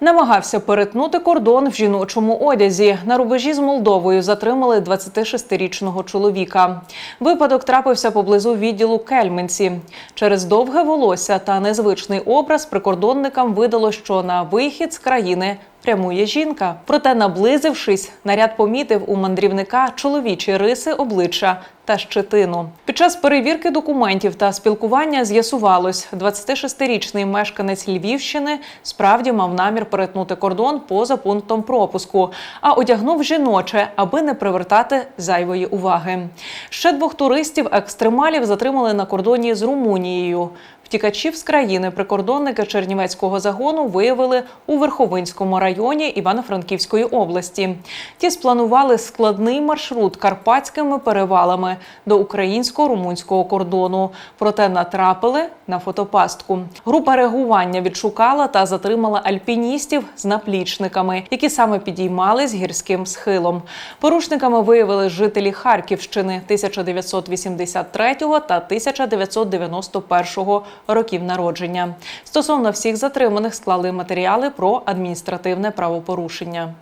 Намагався перетнути кордон в жіночому одязі. На рубежі з Молдовою затримали 26-річного чоловіка. Випадок трапився поблизу відділу Кельменці. Через довге волосся та незвичний образ прикордонникам видало, що на вихід з країни прямує жінка. Проте, наблизившись, наряд помітив у мандрівника чоловічі риси обличчя та щетину. Під час перевірки документів та спілкування з'ясувалось, 26-річний мешканець Львівщини справді мав намір перетнути кордон поза пунктом пропуску, а одягнув жіноче, аби не привертати зайвої уваги. Ще двох туристів екстремалів затримали на кордоні з Румунією. Втікачів з країни прикордонники Чернівецького загону виявили у Верховинському районі Івано-Франківської області. Ті спланували складний маршрут карпатськими перевалами до українсько-румунського кордону. Проте натрапили на фотопастку. Група реагування відшукала та затримала альпіністів з наплічниками, які саме підіймались гірським схилом. Порушниками виявили жителі Харківщини 1983 та 1991 років народження. Стосовно всіх затриманих склали матеріали про адміністративне правопорушення.